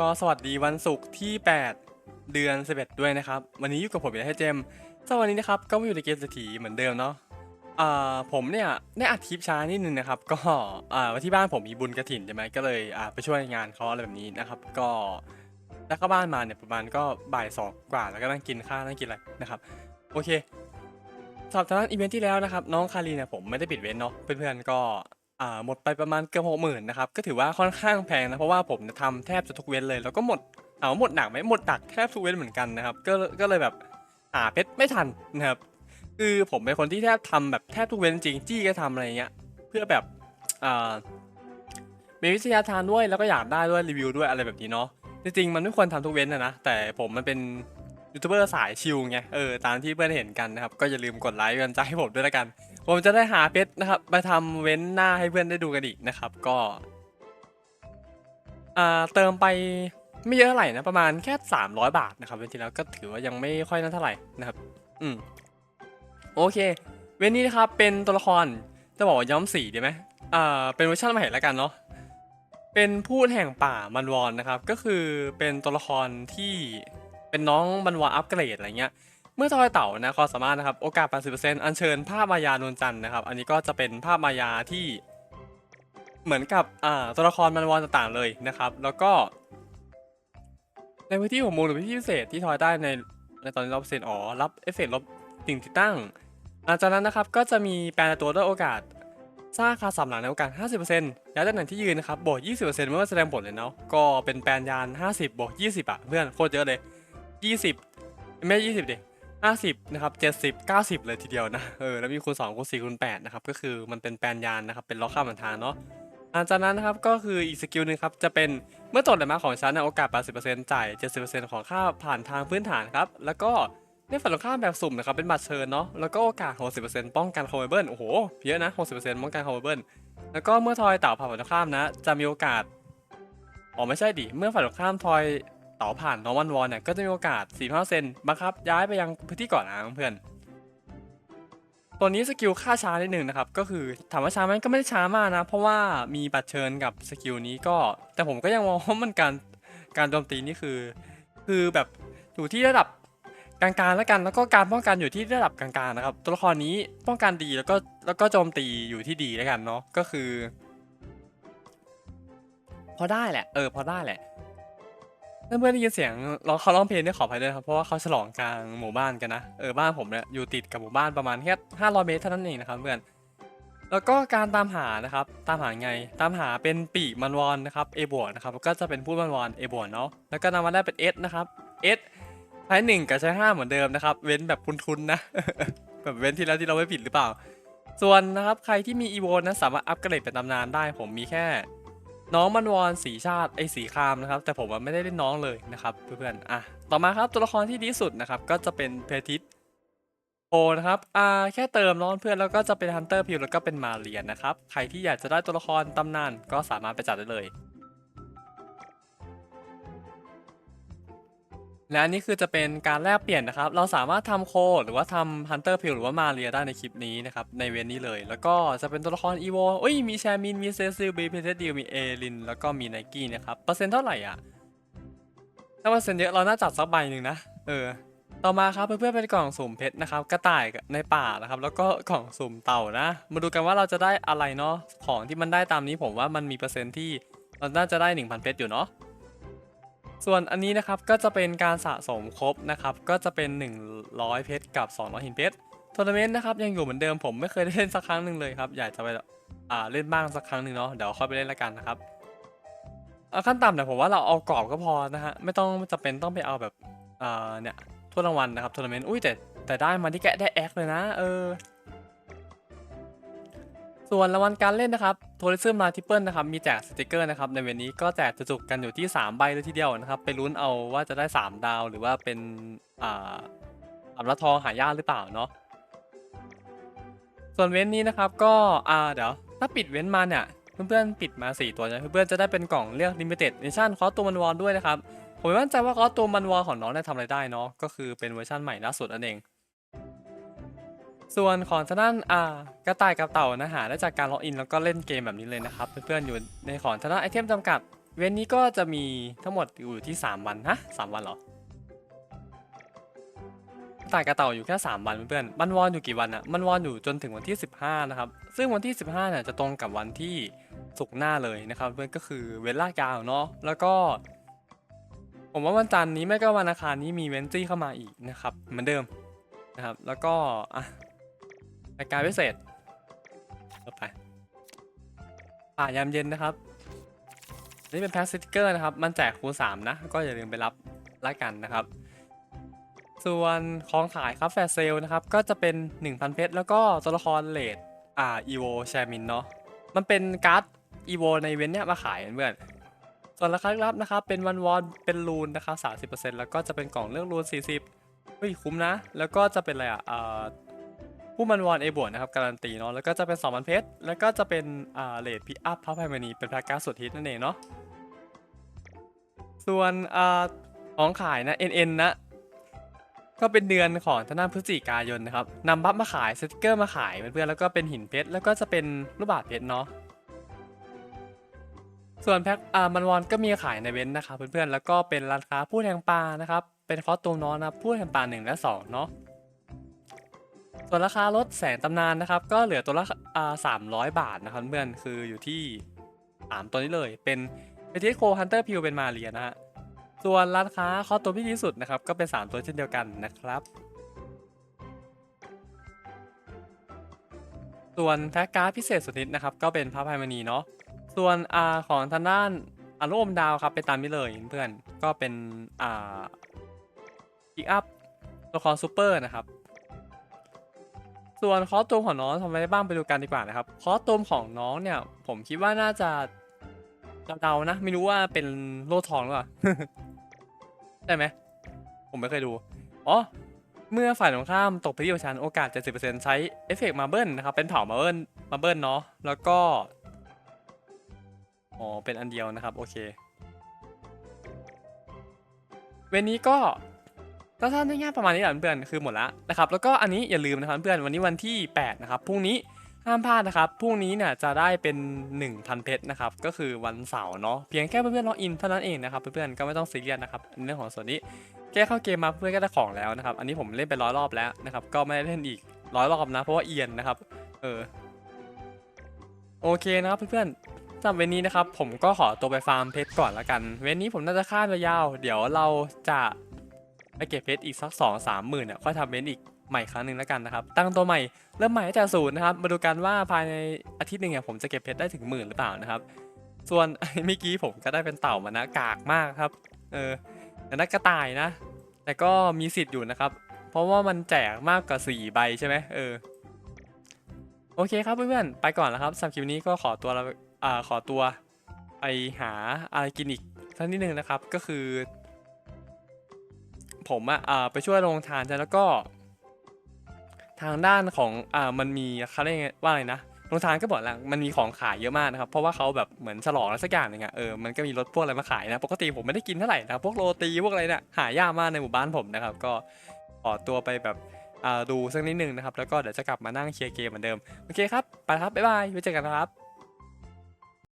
ก็สวัสดีวันศุกร์ที่ 8 เดือน 11 ด้วยนะครับ วันนี้อยู่กับผมอีกแล้วให้เจมส์สวัสดีนะครับก็มาอยู่ในเกมเศรษฐีเหมือนเดิมเนาะอ่าผมเนี่ยได้อัดคลิปช้านิดนึงนะครับ ก็อ่าวันที่บ้านผมมีบุญกระถิ่นใช่ไหมก็เลยอ่าไปช่วยงานเขาอะไรแบบนี้นะครับ ก็ได้เข้าบ้านมาเนี่ยประมาณก็บ่ายสองกว่าแล้วก็นั่งกินข้าวนั่งกินอะไรนะครับ โอเคสำหรับทางด้านอีเวนท์ที่แล้วนะครับน้องคารีเนี่ยผมไม่ได้ปิดเว้นเนาะเพื่อนๆก็ อ่าหมดไปประมาณเกือบหกหมื่นนะครับก็ถือว่าค่อนข้างแพงนะเพราะว่าผมทำแทบจะทุกเว้นเลย แล้วก็หมดถามว่าหมดหนักไหมหมดหนักแทบทุกเว้นเหมือนกันนะครับก็ก็เลยแบบหาเพชรไม่ทันนะครับคือผมเป็นคนที่แทบทำแบบแทบทุกเว้นจริงจี้ก็ทำอะไรเงี้ยเพื่อแบบอ่ามีวิทยาทานด้วยแล้วก็อยากได้ด้วยรีวิวด้วยอะไรแบบนี้เนาะจริงๆมันไม่ควรทำทุกเว้นนะนะแต่ผมมันเป็น ยูทูบเบอร์สายชิลไงเออตามที่เพื่อนเห็นกันนะครับ ก็อย่าลืมกดไลค์กันใจให้ผมด้วยละกัน ผมจะได้หาเพชรนะครับมาทำเว้นหน้าให้เพื่อนได้ดูกันอีกนะครับ ก็อ่าเติมไปไม่เยอะเท่าไหร่นะประมาณแค่ 300 บาทนะครับเว้นที่แล้วก็ถือว่ายังไม่ค่อยนั่นเท่าไหร่นะครับ อืมโอเค เว้นนี้นะครับเป็นตัวละครจะบอกว่าย้อมสีดีไหมอ่าเป็นเวอร์ชันใหม่แล้วกันเนาะเป็นพูดแห่งป่ามันวอนนะครับ ก็คือเป็นตัวละครที่ เป็นน้องมันวอนอัปเกรดอะไรเงี้ยเมื่อทอยเต่านะความสามารถนะครับโอกาส 80%อัญเชิญภาพมายานวลจันทร์นะครับ อันนี้ก็จะเป็นภาพมายาที่เหมือนกับอ่าตัวละครมันวอนต่างๆเลยนะครับ แล้วก็ ในพื้นที่ของมูลหรือพื้นที่พิเศษที่ทอยได้ในในตอนนี้ราเปอร์เซนอ๋อรับเอฟเฟกต์ลบสิ่งที่ตั้งหลังจากนั้นนะครับก็จะมีแปลตัวด้วยโอกาสสร้างคาสามหลังในโอกาส 50%ย้ายตำแหน่งที่ยืนนะครับบวก 20%เมื่อแสดงผลเลยเนาะก็เป็นแปลนยาน 50บวก20 อะ เพื่อนโคตรเยอะเลย 20ไม่20ดิ50นะครับ70 90เลยทีเดียวนะเออแล้วมีคูณ2คูณ4คูณ8นะครับก็คือมันเป็นแปลนยานนะครับเป็นล็อกข้ามันทางเนาะหลังจากนั้นนะครับก็คืออีกสกิลหนึงครับจะเป็นเมื่อตรวจแลนด์มาของชั้นนะโอกาส 80%จ่าย 70%ของค่าผ่านทางพื้นฐานครับแล้วก็ในฝั่งตรงข้ามแบบสุ่มนะครับเป็นบัตรเชิญเนาะแล้วก็โอกาส 60%ป้องกันคอมเบิลโอ้โหเยอะนะ 60%ป้องกันคอมเบิลแล้วก็เมื่อทอยเต่าผ่านฝั่งตรงข้ามนะจะมีโอกาสอ๋อไม่ใช่ดิเมื่อฝ่ายตรงข้ามทอย ต่าผ่านน้องวันวอนเนี่ยก็จะมีโอกาส 45เซนบังคับย้ายไปยังพื้นที่ก่อนนะเพื่อนตัวนี้สกิลค่าช้านิดหนึ่งนะครับ ก็คือถามว่าช้าไหมก็ไม่ได้ช้ามากนะ เพราะว่ามีบัตรเชิญกับสกิลนี้ก็ แต่ผมก็ยังมองว่ามันการการโจมตีนี่คือ คือแบบอยู่ที่ระดับกลางๆแล้วกันแล้วก็การป้องกันอยู่ที่ระดับกลางๆนะครับ ตัวละครนี้ป้องกันดีแล้วก็แล้วก็โจมตีอยู่ที่ดีแล้วกันเนาะก็คือ พอได้แหละ เออ พอได้แหละ เพื่อนๆได้ยินเสียงร้องเขาร้องเพลงเนี่ยขออภัยด้วยนะครับเพราะว่าเขาฉลองกลางหมู่บ้านกันนะเออบ้านผมเนี่ยอยู่ติดกับหมู่บ้านประมาณแค่500เมตรเท่านั้นเองนะครับเพื่อนแล้วก็การตามหานะครับตามหาไง ตามหาเป็นปีกมันวอนนะครับ A บวกนะครับก็จะเป็นผู้มันวอน A บวกเนาะแล้วก็นำมาได้เป็น S นะครับ S ใช้หนึ่งกับใช้ห้าเหมือนเดิมนะครับเว้นแบบทุนๆนะแบบเว้นที่แล้วที่เราไม่ผิดหรือเปล่า ส่วนนะครับใครที่มีอีโวนะสามารถอัปเกรดเป็นตำนานได้ ผมมีแค่ น้องมันวอนสีชาติไอสีครามนะครับแต่ผมไม่ได้เล่นน้องเลยนะครับเพื่อนๆอะต่อมาครับตัวละครที่ดีสุดนะครับก็จะเป็นเพทิสโอนะครับอ่าแค่เติมน้องเพื่อนแล้วก็จะเป็นฮันเตอร์พิวแล้วก็เป็นมาเรียนนะครับใครที่อยากจะได้ตัวละครตำนานก็สามารถไปจัดได้เลย และอันนี้คือจะเป็นการแลกเปลี่ยนนะครับ เราสามารถทำโค หรือว่าทำฮันเตอร์พิลหรือว่ามาเรียได้ในคลิปนี้นะครับ ในเวนนี้เลย แล้วก็จะเป็นตัวละครอีโวเอ้ย มีแชมิน มีเซซิลมีเพเทดิลมีเอลิน แล้วก็มีไนกี้นะครับ เปอร์เซ็นต์เท่าไหร่อะ ถ้าเปอร์เซ็นต์เยอะเราน่าจัดสักใบหนึ่งนะ เออ ต่อมาครับเพื่อนๆเป็นกล่องสุ่มเพชรนะครับ กระต่ายในป่านะครับ แล้วก็กล่องสุ่มเต่านะ มาดูกันว่าเราจะได้อะไรเนาะ ของที่มันได้ตามนี้ผมว่ามันมีเปอร์เซ็นต์ที่เราน่าจะได้ 1,000 เพชรอยู่เนาะ ส่วนอันนี้นะครับก็จะเป็นการสะสมครบนะครับก็จะเป็น 100 เพชรกับ 200 หินเพชรทัวร์นาเมนต์นะครับยังอยู่เหมือนเดิมผมไม่เคยได้เล่นสักครั้งหนึ่งเลยครับอยากจะไปอ่าเล่นบ้างสักครั้งหนึ่งเนาะเดี๋ยวค่อยไปเล่นละกันนะครับขั้นต่ำเนี่ยผมว่าเราเอากรอบก็พอนะฮะไม่ต้องจะเป็นต้องไปเอาแบบอ่าเนี่ยทั่วรางวัลนะครับทัวร์นาเมนต์อุ้ยแต่แต่ได้มาที่แกะได้แอคเลยนะเออ ส่วนรางวัลการเล่นนะครับโทริซึมมาทิเปิลนะครับมีแจกสติกเกอร์นะครับในเวนนี้ก็แจกจุกกันอยู่ที่ 3 ใบเลยทีเดียวนะครับไปลุ้นเอาว่าจะได้ 3 ดาว หรือว่าเป็นอ่าอับละทองหายากหรือเปล่าเนาะส่วนเว้นนี้นะครับก็อ่าเดี๋ยวถ้าปิดเว้นมาเนี่ยเพื่อนๆปิดมา 4 ตัวนะเพื่อนๆจะได้เป็นกล่องเรียก limited edition คอสตัวมันวอลด้วยนะครับผมไม่มั่นใจว่าคอสตัวมันวอลของน้องเนี่ยทำอะไรได้เนาะก็คือเป็นเวอร์ชันใหม่ล่าสุดนั่นเอง ส่วนของทางด้านอ่ากระต่ายกับเต่านะหาได้จากการล็อกอินแล้วก็เล่นเกมแบบนี้เลยนะครับ เพื่อนๆอยู่ในของทางด้านไอเทมจำกัด เว้นนี้ก็จะมีทั้งหมดอยู่ที่ 3 วันฮะสามวันเหรอต่ายกระเต่าอยู่แค่ 3 วันเพื่อนๆมันวอนอยู่กี่วันอะมันวอนอยู่จนถึงวันที่ 15 นะครับ ซึ่งวันที่ 15เนี่ยจะตรงกับวันที่ศุกหน้าเลยนะครับ เพื่อนก็คือเว้นลากยาวเนาะแล้วก็ผมว่าวันจันทร์นี้ไม่ก็วันอังคารนี้มีเวนจี้เข้ามาอีกนะครับเหมือนเดิมนะครับ แล้วก็อะ รายการพิเศษต่อไปป่ายามเย็นนะครับ นี่เป็นแพ็คสติกเกอร์นะครับ มันแจกคูณ3นะ ก็อย่าลืมไปรับรายกันนะครับ ส่วนของขายครับแฟร์เซลนะครับ ก็จะเป็น 1,000 เพชร แล้วก็ตัวละครเลดอ่าอีโวแชมินเนาะ มันเป็นการ์ดอีโวในเว้นเนี่ยมาขายเพื่อนส่วนราคารับนะครับ เป็นวันวอน เป็นรูนนะครับ30%แล้วก็จะเป็นกล่องเลือกรูน40เฮ้ยคุ้มนะ แล้วก็จะเป็นอะไรอะอ่า ผู้มันวอนเอบวนะครับการันตีเนาะแล้วก็จะเป็น2,000เพชรแล้วก็จะเป็นอ่าเลดพิอัพพับไพมานีเป็นแพ็กการ์ดสุดฮิตนั่นเองเนาะส่วนอ่าของขายนะ NN นะก็เป็นเดือนของทาน้านพฤศจิกายนนะครับนำบัฟมาขายสติกเกอร์มาขายเพื่อนๆแล้วก็เป็นหินเพชรแล้วก็จะเป็นรูปบาทเพชรเนาะส่วนแพ็คอ่ามันวอนก็มีขายในเว้นนะครับเพื่อนๆแล้วก็เป็นร้านค้าผู้แทงปลานะครับเป็นคอสตูมน้องนะผู้แทงปลาหนึ่งและสองเนาะ ส่วนราคารถแสงตำนานนะครับ ก็เหลือตัวละสามร้อยบาทนะครับเพื่อนคืออยู่ที่สามตัวนี้เลย เป็นเอทีโคฮันเตอร์พิวเป็นมาเรียนะฮะส่วนราคาคอตัวที่ดีสุดนะครับ ก็เป็น 3 ตัวเช่นเดียวกันนะครับ ส่วนแพ็กการ์ดพิเศษสุดนิดนะครับ ก็เป็นพระพายมณีเนาะส่วนอาของทางด้านอารมณ์ดาวครับไปตามนี้เลยเพื่อนก็เป็นอ่าพิกอัพตัวคอซูเปอร์นะครับ ส่วนคอสตูมของน้องทำอะไรได้บ้างไปดูกันดีกว่านะครับคอสตูมของน้องเนี่ย ผมคิดว่าน่าจะเดาๆนะ ไม่รู้ว่าเป็นโล่ทองหรือเปล่าได้ไหมผมไม่เคยดูอ๋อเมื่อฝ่ายตรงข้ามตกไปที่ชั้นโอกาส 70%ใช้เอฟเฟกต์มาเบิลนะครับ เป็นเผามาเบิลมาเบิลเนาะแล้วก็อ๋อเป็นอันเดียวนะครับ โอเค เวนนี้ก็ ก็ท่านได้ง่ายประมาณนี้แหละเพื่อนคือหมดแล้วนะครับแล้วก็อันนี้อย่าลืมนะครับเพื่อนวันนี้วันที่ 8 นะครับพรุ่งนี้ห้ามพลาดนะครับพรุ่งนี้เนี่ยจะได้เป็น 1,000 เพชรนะครับก็คือวันเสาร์เนาะเพียงแค่เพื่อนๆล็อกอินเท่านั้นเองนะครับเพื่อนๆก็ไม่ต้องซีเรียสนะครับในเรื่องของส่วนนี้แก้เข้าเกมมาเพื่อนก็ได้ของแล้วนะครับ อันนี้ผมเล่นไปร้อยรอบแล้วนะครับก็ไม่ได้เล่นอีกร้อยรอบนะเพราะว่าเอียนนะครับเออโอเคนะครับเพื่อนๆสำหรับเวนนี้นะครับผมก็ขอตัวไปฟาร์มเพชรก่อนละกัน เวนนี้ผมน่าจะข้ามยาว เดี๋ยวเราจะ ไปเก็บเพชรอีกสักสองสามหมื่นเนี่ยค่อยทำเวนอีกใหม่ครั้งหนึ่งแล้วกันนะครับ ตั้งตัวใหม่เริ่มใหม่ตั้งแต่ศูนย์นะครับมาดูกันว่าภายในอาทิตย์หนึ่งเนี่ยผมจะเก็บเพชรได้ถึงหมื่นหรือเปล่านะครับ ส่วนเมื่อกี้ผมก็ได้เป็นเต่ามานะกากมากครับ เออแต่นักกระต่ายนะ แต่ก็มีสิทธิ์อยู่นะครับ เพราะว่ามันแจกมากกว่า4ใบใช่ไหมเออโอเคครับเพื่อนๆไปก่อนแล้วครับสำหรับคลิปนี้ก็ขอตัวเราอ่าขอตัวไปหาอะไรกินอีกสักนิดนึงนะครับก็คือ ผมอะอ่าไปช่วยโรงทานใช่แล้วก็ทางด้านของอ่ามันมีเขาเรียกว่าอะไรนะโรงทานก็บอกแล้วมันมีของขายเยอะมากนะครับ เพราะว่าเขาแบบเหมือนฉลองอะไรสักอย่างหนึ่งอะเออมันก็มีรถพวกอะไรมาขายนะ ปกติผมไม่ได้กินเท่าไหร่นะพวกโรตีพวกอะไรเนี่ยหายากมากในหมู่บ้านผมนะครับ ก็ขอตัวไปแบบอ่าดูสักนิดนึงนะครับ แล้วก็เดี๋ยวจะกลับมานั่งเคลียร์เกมเหมือนเดิม โอเคครับ ไปครับ บ๊ายบายไว้เจอกันนะครับ